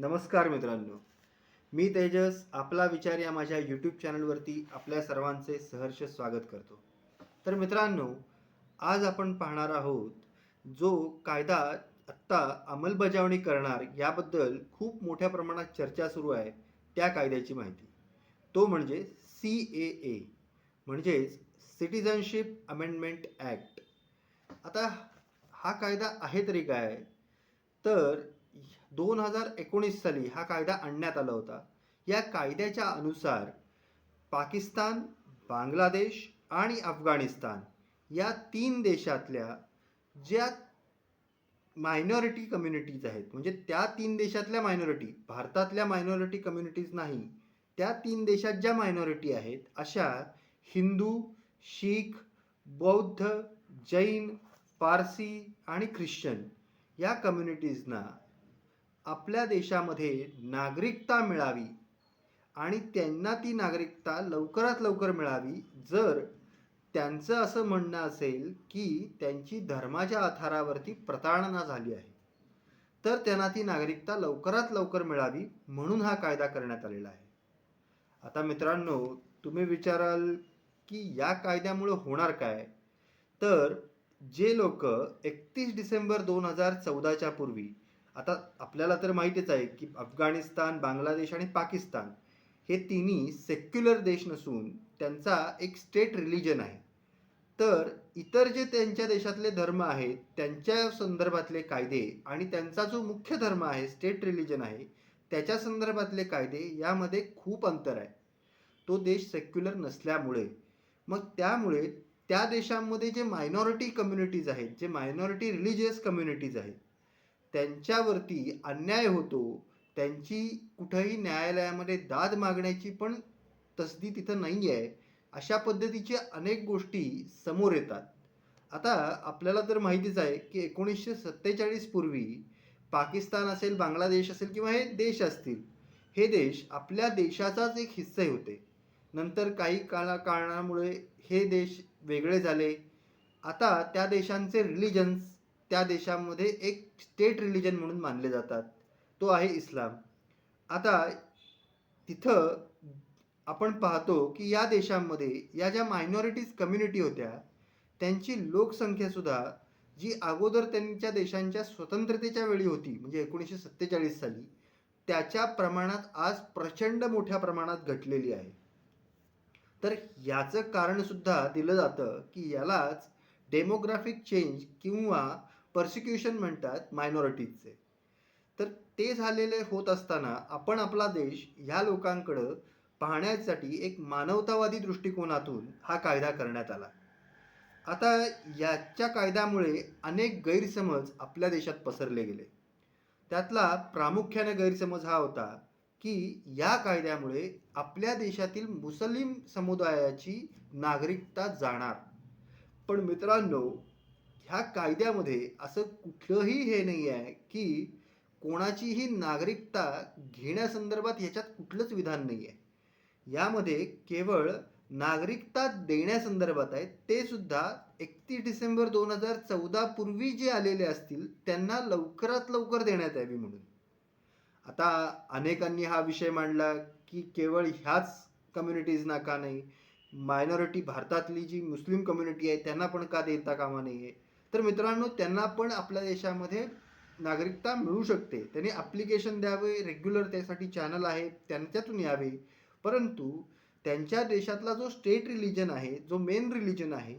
नमस्कार मित्रांनो. मी तेजस आपला विचार या माझ्या यूट्यूब चॅनलवरती आपल्या सर्वांचे सहर्ष स्वागत करतो. तर मित्रांनो आज आपण पाहणार आहोत जो कायदा आत्ता अंमलबजावणी करणार याबद्दल खूप मोठ्या प्रमाणात चर्चा सुरू आहे त्या कायद्याची माहिती. तो म्हणजे सी ए ए म्हणजेच सिटिझनशिप अमेंडमेंट ॲक्ट आता हा कायदा आहे तरी काय? तर दोन हजार एकोणीस साली हा कायदा आणण्यात आला होता. या कायद्याच्या अनुसार पाकिस्तान बांगलादेश आणि अफगाणिस्तान या तीन देशातल्या ज्या मायनॉरिटी कम्युनिटीज आहेत म्हणजे त्या तीन देशातल्या मायनॉरिटी भारतातल्या मायनॉरिटी कम्युनिटीज नाही त्या तीन देशात ज्या मायनॉरिटी आहेत अशा हिंदू शीख बौद्ध जैन पारसी आणि ख्रिश्चन या कम्युनिटीजना आपल्या देशामध्ये नागरिकता मिळावी आणि त्यांना ती नागरिकता लवकरात लवकर मिळावी जर त्यांचं असं म्हणणं असेल की त्यांची धर्माच्या आधारावरती प्रताडणा झाली आहे तर त्यांना ती नागरिकता लवकरात लवकर मिळावी म्हणून हा कायदा करण्यात आलेला आहे. आता मित्रांनो तुम्ही विचाराल की या कायद्यामुळे होणार काय? तर जे लोक एकतीस डिसेंबर दोन हजार चौदाच्या पूर्वी आता आपल्याला तर माहितीच आहे की अफगाणिस्तान बांगलादेश आणि पाकिस्तान हे तिन्ही सेक्युलर देश नसून त्यांचा एक स्टेट रिलिजन आहे. तर इतर जे त्यांच्या देशातले धर्म आहेत त्यांच्या संदर्भातले कायदे आणि त्यांचा जो मुख्य धर्म आहे स्टेट रिलिजन आहे त्याच्या संदर्भातले कायदे यामध्ये खूप अंतर आहे. तो देश सेक्युलर नसल्यामुळे. मग त्यामुळे त्या देशांमध्ये जे मायनॉरिटी कम्युनिटीज आहेत जे मायनॉरिटी रिलिजियस कम्युनिटीज आहेत त्यांच्यावरती अन्याय होतो त्यांची कुठंही न्यायालयामध्ये दाद मागण्याची पण तसदी तिथं नाही आहे अशा पद्धतीच्या अनेक गोष्टी समोर येतात. आता आपल्याला तर माहितीच आहे की एकोणीसशे सत्तेचाळीस पूर्वी पाकिस्तान असेल बांगलादेश असेल किंवा हे देश असतील हे देश आपल्या देशाचाच एक हिस्से होते. नंतर काही काळा कारणामुळे हे देश वेगळे झाले. आता त्या देशांचे रिलिजन्स त्या देशामध्ये एक स्टेट रिलिजन म्हणून मानले जातात. तो आहे इस्लाम. आता तिथं आपण पाहतो की या देशांमध्ये या ज्या मायनॉरिटीज कम्युनिटी होत्या त्यांची लोकसंख्यासुद्धा जी अगोदर त्यांच्या देशांच्या स्वतंत्रतेच्या वेळी होती म्हणजे एकोणीसशे सत्तेचाळीस साली त्याच्या प्रमाणात आज प्रचंड मोठ्या प्रमाणात घटलेली आहे. तर याचं कारणसुद्धा दिलं जातं की यालाच डेमोग्राफिक चेंज किंवा पर्सिक्युशन म्हणतात मायनॉरिटीजचे तर ते झालेले होत असताना आपण आपला देश ह्या लोकांकडं पाहण्यासाठी एक मानवतावादी दृष्टिकोनातून हा कायदा करण्यात आला. आता याच्या कायद्यामुळे अनेक गैरसमज आपल्या देशात पसरले गेले. त्यातला प्रामुख्याने गैरसमज हा होता की या कायद्यामुळे आपल्या देशातील मुस्लिम समुदायाची नागरिकता जाणार. पण मित्रांनो ह्या कायद्यामध्ये असं कुठलंही हे नाही आहे की कोणाचीही नागरिकता घेण्यासंदर्भात ह्याच्यात कुठलंच विधान नाही आहे यामध्ये केवळ नागरिकता देण्यासंदर्भात आहे ते सुद्धा एकतीस डिसेंबर दोन हजार चौदा पूर्वी जे आलेले असतील त्यांना लवकरात लवकर देण्यात यावी म्हणून. आता अनेकांनी हा विषय मांडला की केवळ ह्याच कम्युनिटीजना का नाही? मायनॉरिटी भारतातली जी मुस्लिम कम्युनिटी आहे त्यांना पण का देता कामा नाही आहे तर मित्रांनो त्यांना पण आपल्या देशामध्ये नागरिकता मिळू शकते. त्यांनी ॲप्लिकेशन द्यावे रेग्युलर त्यासाठी चॅनल आहे त्यांच्यातून यावे. परंतु त्यांच्या देशातला जो स्टेट रिलिजन आहे जो मेन रिलिजन आहे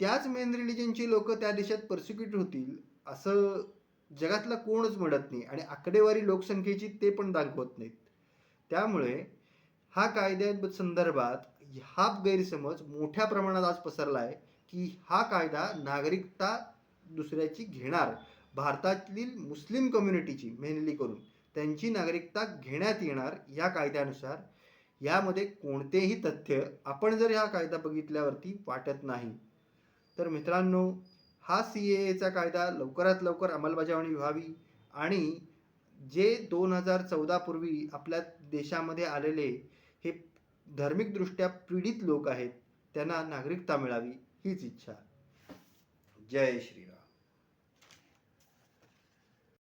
त्याच मेन रिलिजनची लोक त्या देशात पर्सिक्युट होतील असं जगातला कोणच म्हणत नाही आणि आकडेवारी लोकसंख्येची ते पण दाखवत नाहीत. त्यामुळे हा कायद्या संदर्भात हा गैरसमज मोठ्या प्रमाणात आज पसरला आहे की हा कायदा नागरिकता दुसऱ्याची घेणार. भारतातील मुस्लिम कम्युनिटीची मेनली करून त्यांची नागरिकता घेण्यात येणार या कायद्यानुसार. यामध्ये कोणतेही तथ्य आपण जर हा कायदा बघितल्यावरती वाटत नाही. तर मित्रांनो हा सी ए एचा कायदा लवकरात लवकर अंमलबजावणी व्हावी आणि जे दोन हजार चौदापूर्वी आपल्या देशामध्ये आलेले हे धार्मिकदृष्ट्या पीडित लोक आहेत त्यांना नागरिकता मिळावी. हीच इच्छा जय श्रीराम